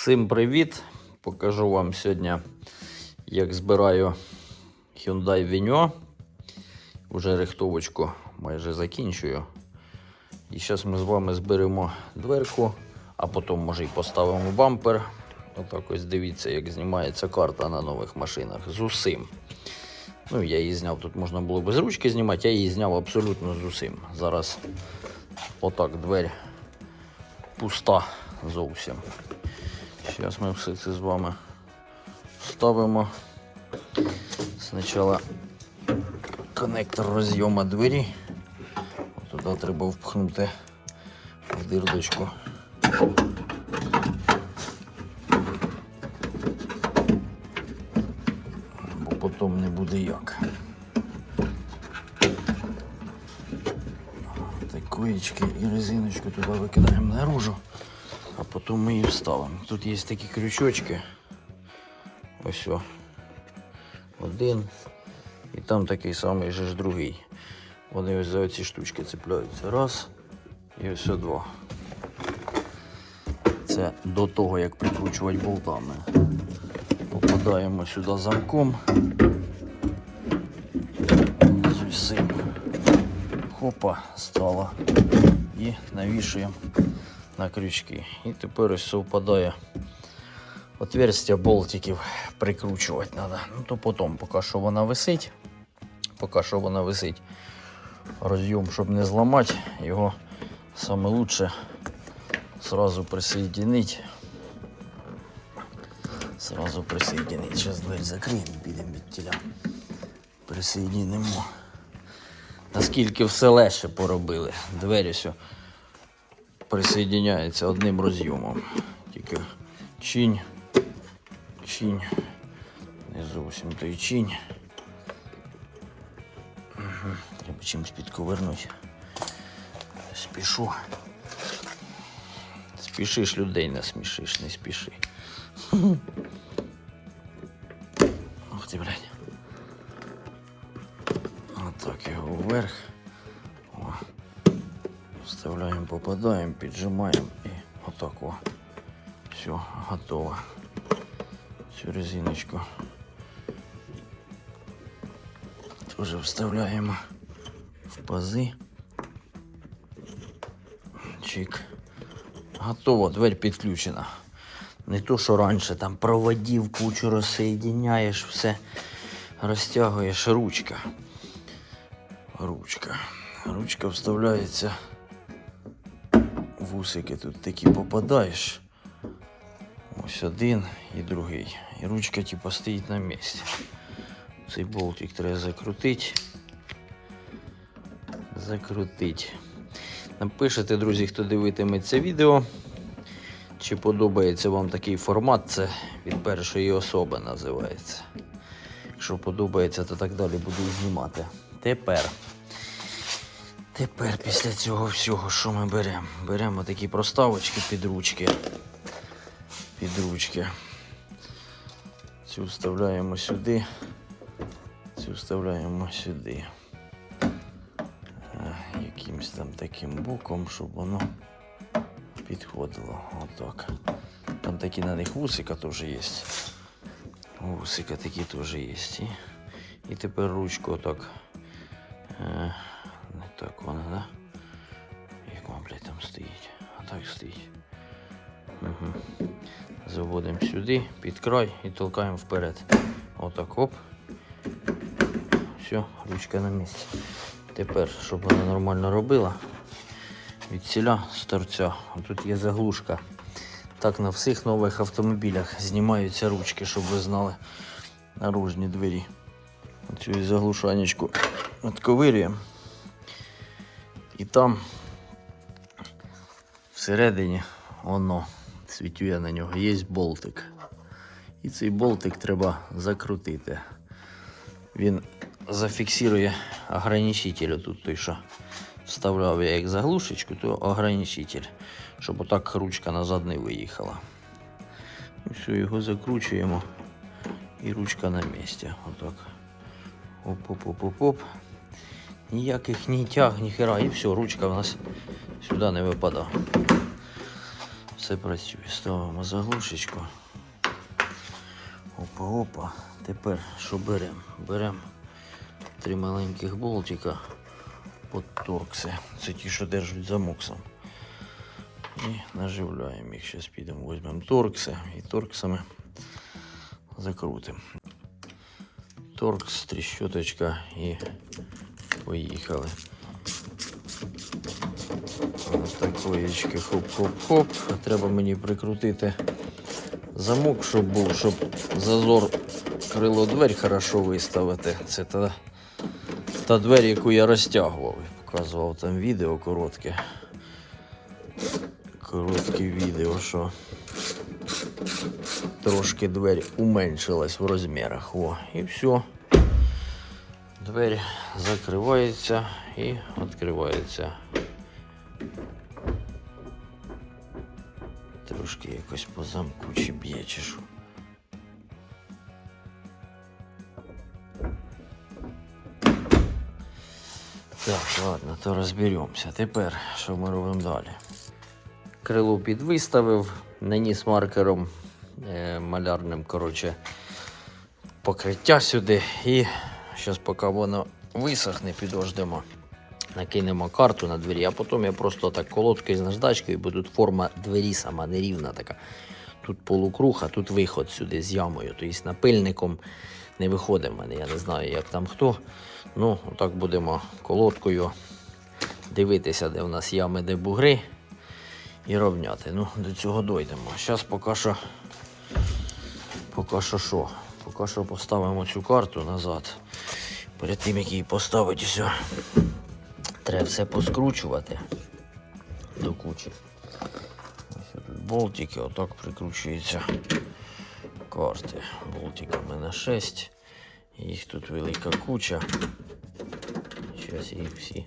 Всім привіт! Покажу вам сьогодні, як збираю Hyundai Venue. Уже рихтовочку майже закінчую. І зараз ми з вами зберемо дверку, а потім може і поставимо бампер. Отак ось дивіться, як знімається карта на нових машинах з усім. Ну, я її зняв, тут можна було без ручки знімати, я її зняв абсолютно з усім. Зараз отак двері пуста зовсім. Зараз ми все це з вами ставимо. Спочатку коннектор розйому двері. Туди треба впхнути в дирдочку. Бо потім не буде як. Такоєчки і резиночку туди викидаємо наружу, а потім ми її вставимо. Тут є такі крючочки. Ось о. Один. І там такий самий же ж другий. Вони ось за ці штучки цепляються. Раз. І ось два. Це до того, як прикручувати болтами. Попадаємо сюди замком. З усім. Хопа, стало. І навішуємо на крючки. І тепер ось совпадає отверстя болтиків прикручувати треба. Ну то потім, поки що вона висить. Поки що вона висить. Роз'єм, щоб не зламати, його саме лучше сразу присоединить. Сразу присоединить. Зараз дверь закриємо, підемо від тіля. Присоединимо. Наскільки все легше поробили. Двері все присоединяється одним роз'ємом. Тільки чинь, чинь, не зовсім той чинь. Треба чимось підковернути. Спішу. Спішиш людей не смішиш, не спіши. Ух ти, блядь. Отак його вверх. Вставляємо, попадаємо, піджимаємо і отак. Все, готово. Цю резиночку. Тоже вставляємо в пази. Чик. Готово, дверь підключена. Не то, що раніше там проводів, кучу розсоєдиняєш, все розтягуєш ручка. Ручка. Ручка вставляється. Вусики тут такі попадаєш. Ось один і другий. І ручка типу стоїть на місці. Цей болтик треба закрутити. Закрутити. Напишите, друзі, хто дивитиме це відео. Чи подобається вам такий формат, це від першої особи називається. Якщо подобається, то так далі буду знімати. Тепер. Тепер після цього всього, що ми беремо? Беремо такі проставочки під ручки. Під ручки. Цю вставляємо сюди. Цю вставляємо сюди. Е, Якимось там таким боком, щоб воно підходило. Отак. Там такі на них вусика теж є. Вусика такі теж є. І, тепер ручку отак. Сюди, під край і толкаємо вперед. Отак оп. Все, ручка на місці. Тепер, щоб вона нормально робила, від ціля з торця. Тут є заглушка. Так на всіх нових автомобілях знімаються ручки, щоб ви знали наружні двері. Оцю заглушанечку відковирюємо. І там всередині воно світю я на нього, є болтик. І цей болтик треба закрутити. Він зафіксує ограничитель тут той, що вставляв я як заглушечку, то ограничитель, щоб отак ручка назад не виїхала. І все, його закручуємо. І ручка на місці. Отак. Оп-оп-оп-оп-оп. Ніяких ні тяг, ні хера, і все, ручка в нас сюди не випадає. Все працює. Ставимо заглушечку. Опа-опа. Тепер що беремо? Беремо три маленьких болтика під торкси. Це ті, що держать замок сам. І наживляємо їх. Зараз підемо, візьмемо торкси і торксами закрутимо. Торкс, тріщоточка і поїхали. Такоєчки хоп-хоп-хоп. Треба мені прикрутити замок, щоб був, щоб зазор крило дверь хорошо виставити. Це та, та двері, яку я розтягував. Показував там відео коротке. Коротке відео, що трошки двері уменшилась в розмірах. О, і все. Двері закривається і відкривається. Трошки якось по замку чи б'є, чи. Так, ладно, то розберемося. Тепер що ми робимо далі? Крило підвиставив, наніс маркером е, малярним, коротше, покриття сюди. І зараз, поки воно висохне, підождемо. Накинемо карту на двері, а потім я просто так колодкою з наждачкою, бо тут форма двері сама нерівна така. Тут полукруг, а тут виход сюди з ямою. Тобто напильником не виходить в мене. Я не знаю, як там хто. Ну, так будемо колодкою дивитися, де в нас ями, де бугри. І рівняти. Ну, до цього дойдемо. Зараз поки що. Поки що що? Поки що поставимо цю карту назад. Перед тим, як її поставити. Треба все поскручувати до кучі. Ось тут болтики, отак прикручуються карти. Болтики в мене 6. Їх тут велика куча. Зараз їх всі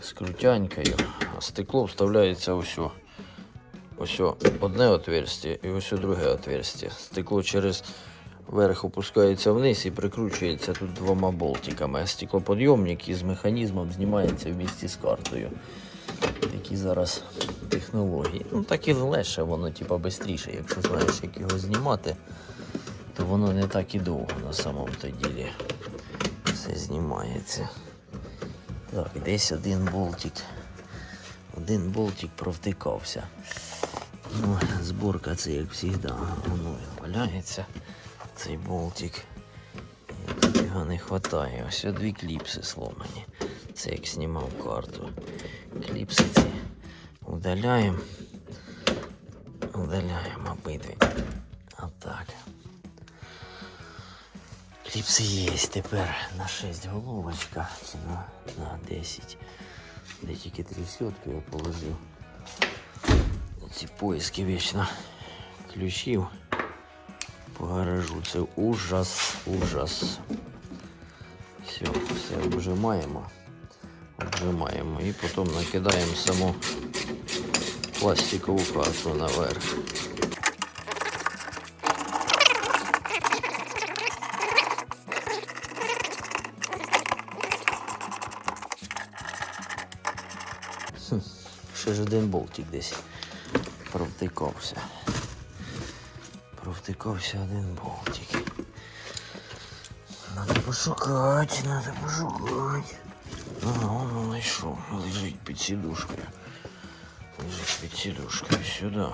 скрутянькаю. А стекло вставляється ось. Ось одне отверстие і ось друге отверстие. Стекло через верх опускається вниз і прикручується тут двома болтиками. Стеклоподйомник із механізмом знімається в місті з картою. Такі зараз технології. Ну так і легше, воно типа швидше. Якщо знаєш, як його знімати, то воно не так і довго на самому то ділі. Все знімається. Так, десь один болтик. Один болтик провтикався. Ну, зборка це як завжди. Воно валяється. Цей болтик. Його не вистачає. Ось дві кліпси сломані. Це як знімав карту. Кліпси ці удаляємо. Удаляємо обидві. Отак. Кліпси є тепер на 6 головочка. На, на 10. Де тільки три сотки я положив. Ці поиски вічно ключів по гаражу. Це ужас, ужас. Все, все обжимаємо. Обжимаємо і потім накидаємо саму пластикову карту наверх. Ще ж один болтик десь провтикався. Провтикався один болтик. Надо пошукати, надо пошукати. Ага, воно знайшов. Лежить під сідушкою. Лежить під сідушкою сюди.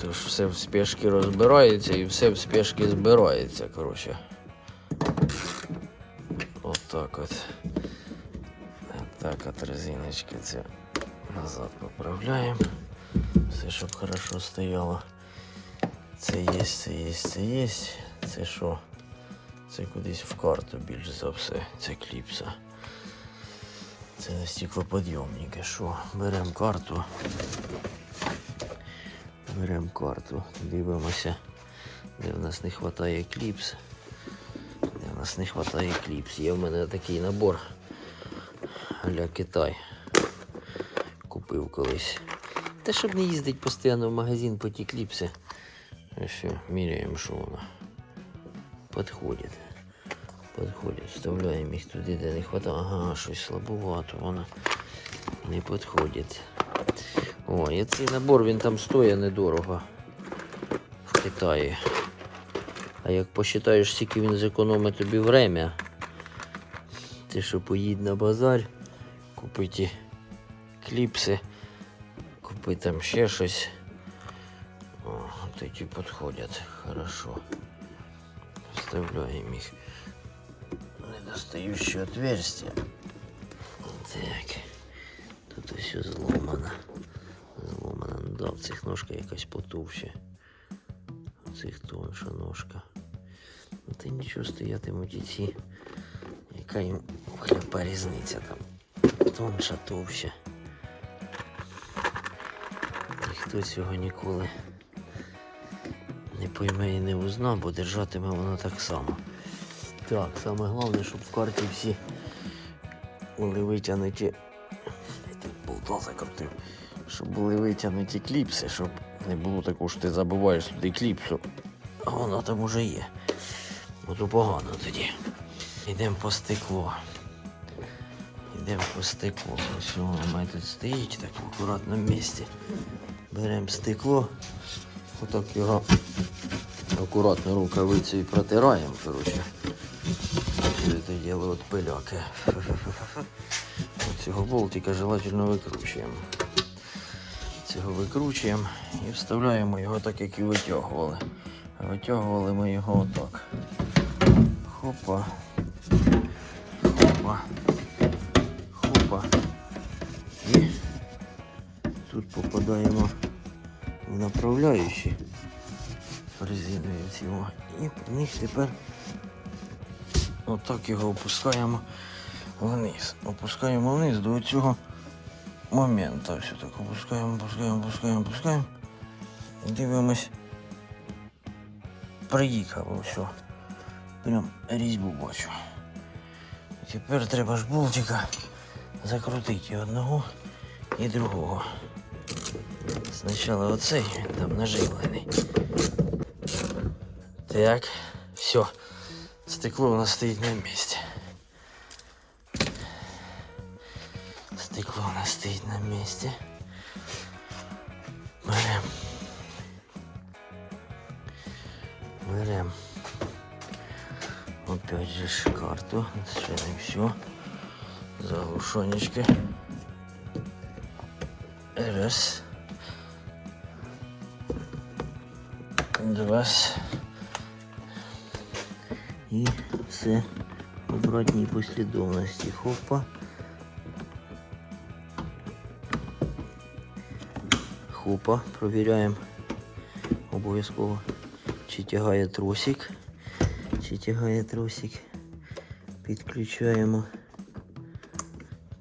Тож все в спешки розбирається і все в спешки збирається, коротше. От так от. Так от резиночки це назад поправляємо. Все, щоб хорошо стояло. Це є, це є, це є. Це що? Це кудись в карту більш за все. Це кліпса. Це на стеклоподйомники. Що? Беремо карту. Беремо карту, дивимося, де в нас не вистачає кліпс. Де в нас не вистачає кліпс. Є в мене такий набор а-ля Китай. Купив колись. Та щоб не їздити постійно в магазин по ті кліпси. Все, міряємо, що воно. Підходить. Підходить. Вставляємо їх туди, де не вистачає. Ага, щось слабовато воно. Не підходить. О, і цей набор він там стоїть недорого в Китаї. А як посчитаєш, скільки він зекономить тобі время, ти що поїдь на базар, купи ті кліпси, купи там ще щось. О, такі підходять. Хорошо. Вставляємо їх в недостающее отверстие. Так. Тут все зломано. Зломано. Ну да, в цих ножка якась потовще. У цих тонша ножка. Ну та нічого стоятимуть і ці. Яка їм хляпа різниця там. Тонша, товща. Ніхто цього ніколи не пойме і не узна, бо держатиме воно так само. Так, саме головне, щоб в карті всі були витягнуті. Болта закрутив. Щоб були витягнуті кліпси, щоб не було такого, що ти забуваєш туди кліпсу. А воно там уже є. Ото погано тоді. Йдемо по стекло. Йдемо по стекло. Ось воно у мене тут стоїть так в акуратному місці. Беремо стекло, отак його акуратно рукавицею протираємо, коротше. Це діло від пиляки. От Цього болтика желательно викручуємо. Цього викручуємо і вставляємо його так, як і витягували. Витягували ми його отак. Хопа. Хопа. Хопа. І тут попадаємо в направляючі резинові ці. І по них тепер отак його опускаємо вниз. Опускаємо вниз до цього моменту. Все так опускаємо, опускаємо, опускаємо, опускаємо. І дивимось. Приїхало все. Прям різьбу бачу. Тепер треба ж болтика закрутити одного і другого. Спочатку оцей, він там наживлений. Так, все. Стекло у нас стоїть на місці. Стекло у нас стоїть на місці. Берем. Берем. Опять же ж карту. Ще не все. Заглушонечки. Раз. Два. І все в обратній послідовності. Хопа. Хопа. Провіряємо обов'язково, чи тягає тросик. Чи тягає тросик. Підключаємо.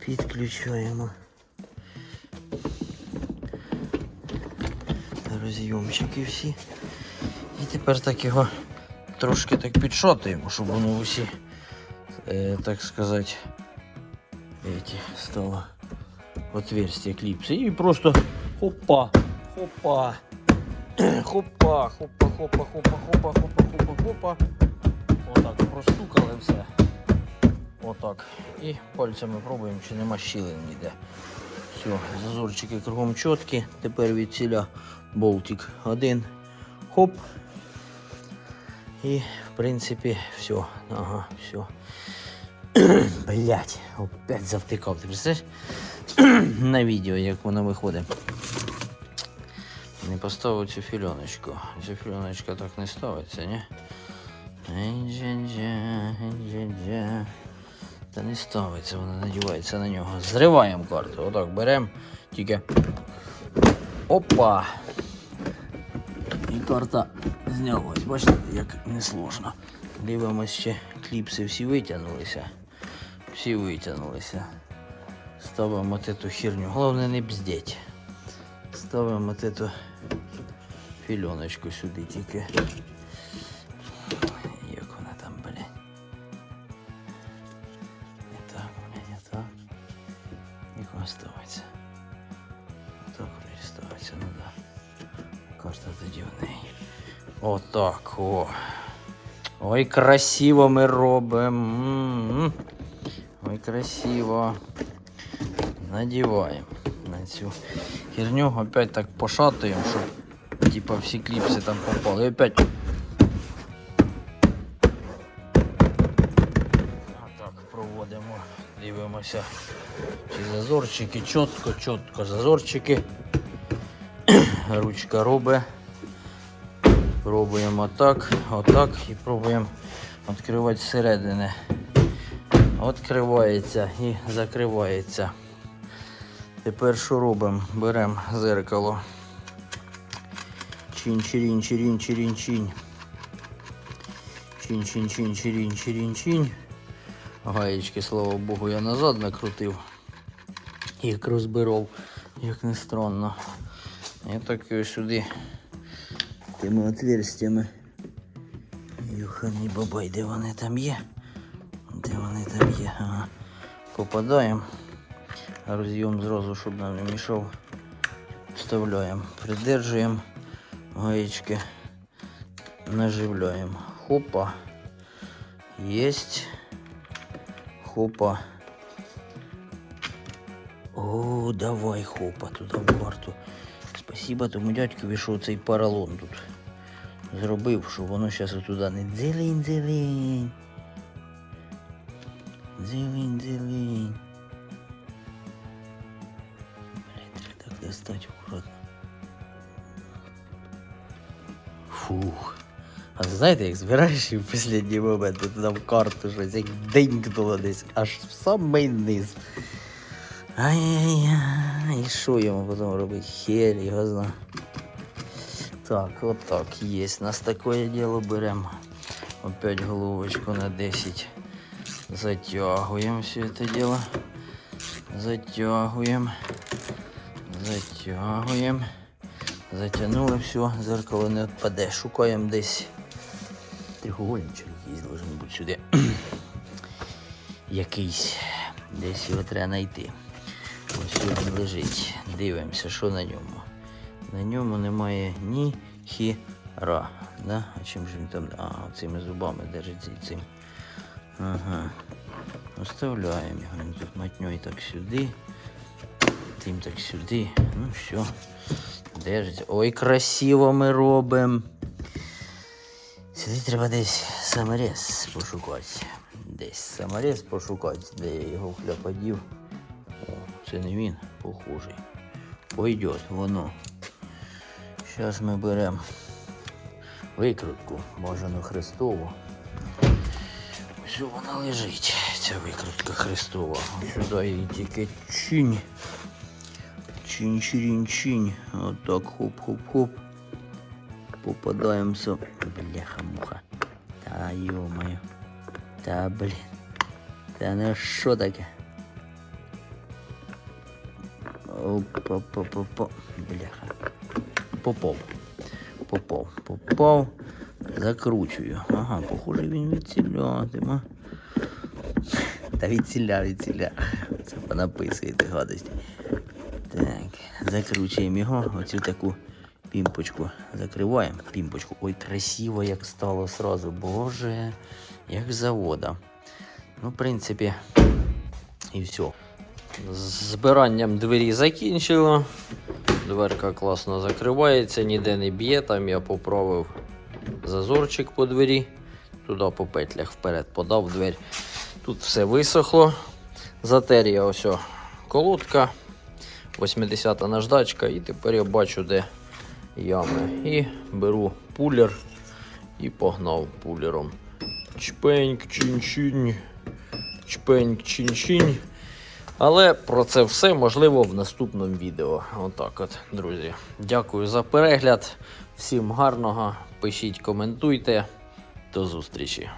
Підключаємо. Розйомчики всі. І тепер так його трошки так підшотуємо, щоб воно усі, е, так сказати, эти, стало отверстие кліпси. І просто хопа, хопа, хопа, хопа, хопа, хопа, хопа, хопа, хопа, хопа. Отак простукали все. Отак. І пальцями пробуємо, чи нема щілин ніде. Все, зазорчики кругом чіткі. Тепер від ціля болтик один. Хоп. І, в принципі, все. Ага, все. Блять, опять завтикав. Ти представляєш? На відео, як воно виходить. Не поставив цю фільоночку. Ця фільоночка так не ставиться, ні? Та не ставиться, вона надівається на нього. Зриваємо карту. Отак беремо. Тільки. Опа! Карта знялась. Бачите, як несложно. Дивимось ще кліпси всі витягнулися. Всі витягнулися. Ставимо цю херню. Головне не бздеть. Ставимо цю фільоночку сюди тільки. Отак, о. Ой, красиво ми робимо. Ой, красиво. надіваємо на цю херню. Опять так пошатуємо, щоб типа всі кліпси там попали. І опять. Проводимо, дивимося. Чи зазорчики, чітко, чітко зазорчики. Ручка робить. Пробуємо отак, отак і пробуємо відкривати зсередини. Відкривається і закривається. Тепер що робимо? Беремо зеркало. Чин чирін чирін чирін чин Чин чин чин чирін чирін чин Гаєчки, слава Богу, я назад накрутив. Їх розбирав, як не странно. І так і сюди тими отверстями. Юхані бабай, де вони там є? Де вони там є? Ага. Попадаємо. Роз'єм зразу, щоб нам не мішав. Вставляємо, придержуємо гаєчки, наживляємо. Хопа. Єсть. Хопа. О, давай, хопа, туди в борту. Спасибо тому дядькові, що цей поролон тут Зробив, що воно зараз туди не дзелень, дзелень. Дзелень, дзелень. Блять, так достати акуратно. Фух. А знаєте, як збираєш і в останній момент туди в карту щось, як денькнуло десь, аж в самий низ. Ай-яй-яй, і що йому потім робити? Хер його зна. Так, от так, є. Нас таке діло беремо. Опять головочку на 10. Затягуємо все це діло. Затягуємо. Затягуємо. Затягнули все, зеркало не відпаде. Шукаємо десь. Треугольничок якийсь должен бути сюди. Якийсь. Десь його треба знайти. Ось він лежить. Дивимося, що на ньому. На ньому немає ні хіра. Да? А чим же він там? А, цими зубами держиться цим. Ага. Оставляємо його. Він тут матньой так сюди. Тим так сюди. Ну все. Держиться. Ой, красиво ми робимо. Сюди треба десь саморез пошукати. Десь саморез пошукати, де я його хляпадів. О, це не він, похожий. Пойдет, воно. Зараз ми беремо викрутку, бажану хрестову. Ось вона лежить, ця викрутка хрестова. Сюди її тільки чинь. Чинь, чинь, чинь. Отак, хоп-хоп-хоп. Попадаємося. Бляха-муха. Та йо-моє. Та блін. Та ну що таке? Опа-па-па-па. Бляха. Попов. Попов. Попов. Закручую. Ага, похоже він відцілятиме. Та відціля, відціля. Це понаписуєте гадості. Так, закручуємо його. Оцю таку пімпочку закриваємо. Пімпочку. Ой, красиво як стало сразу. Боже, як завода. Ну, в принципі, і все. З збиранням двері закінчило. Дверка класно закривається, ніде не б'є. Там я поправив зазорчик по двері. Туди по петлях вперед подав двері. Тут все висохло. Затер я ось колодка. 80-та наждачка. І тепер я бачу, де ями. І беру пулер і погнав пулером. Чпеньк, чин-чинь. Чпеньк, чин-чинь. Але про це все можливо в наступному відео. Отак от, друзі. Дякую за перегляд. Всім гарного. Пишіть, коментуйте. До зустрічі.